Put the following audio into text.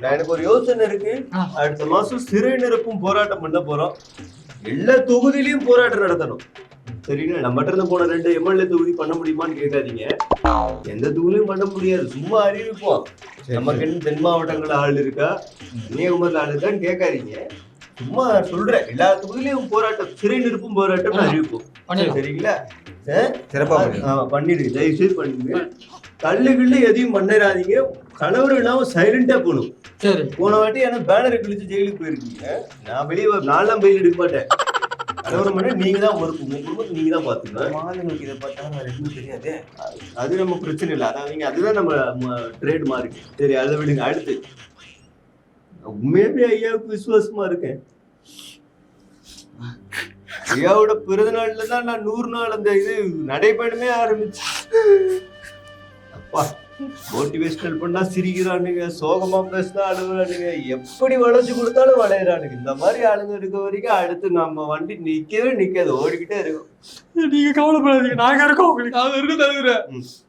நான் எனக்கு ஒரு யோசனை இருக்கு. அடுத்த மாசம் சிறை நிரப்பும் போராட்டம் பண்ண போறோம். எல்லா தொகுதியிலயும் போராட்டம் நடத்தணும். சரிங்களா? நம்மகிட்ட இருந்து போன ரெண்டு எம்எல்ஏ தொகுதி பண்ண முடியுமான்னு கேட்காதீங்க எந்த தொகுதியும் பண்ண முடியாது. சும்மா அறிவிப்போம். நமக்கு தென் மாவட்டங்கள்ல ஆள் இருக்கா? கன்னியாகுமரியில் ஆள் இருக்கான்னு கேட்காதீங்க. சும்மா சொல்றேன். எல்லா தொகுதியிலயும் போராட்டம் சிறை நிரப்பும் போராட்டம் அறிவிப்போம். சரிங்களா? சிறப்பா பண்ணிடுங்க தயவு செய்து பண்ணுங்க கல்லு கிள்ளு எதையும் பண்ணிடாதீங்க. கலவரம் இல்லாம சைலண்டா போகணும். சரி. போன வாட்டி எனக்கு பேனர் கிழிச்சு ஜெயிலுக்கு போயிருக்கீங்க. நான் வெளியே நான்லாம் பெயில் எடுக்க மாட்டேன். கலவரம் பண்ண நீங்க தான் பொறுப்பு உங்க குடும்பத்தை நீங்க தான் பாத்துக்கணும் மாலுங்களுக்கு இதை பார்த்தா வேற எதுவும் தெரியாது? அது நம்ம பிரச்சனை இல்லை. அதான் நீங்க அதுதான் நம்ம ட்ரேட் மார்க் சரி அதை விடுங்க. அடுத்து. உண்மையாவே ஐயாவுக்கு விசுவாசமா இருக்கேன். ஐயாவோட பிறந்த நாள்ல தான் நான் நூறு நாள் அந்த இது நடைபயணமே ஆரம்பிச்சு அப்பா மோட்டிவேஷனல் பண்ணா சிரிக்கிறானுங்க சோகமா பேசினா அழுகுறானுங்க எப்படி வளைச்சு கொடுத்தாலும் வளையறானுங்க. இந்த மாதிரி ஆளுங்க இருக்க வரைக்கும் அடுத்து நம்ம வண்டி நிக்கவே நிக்காது ஓடிக்கிட்டே இருக்கும். நீங்க கவலைப்படாதீங்க நாங்க இருக்கோம் உங்களுக்கு. நாங்க இருக்க தருகிறேன் ம்.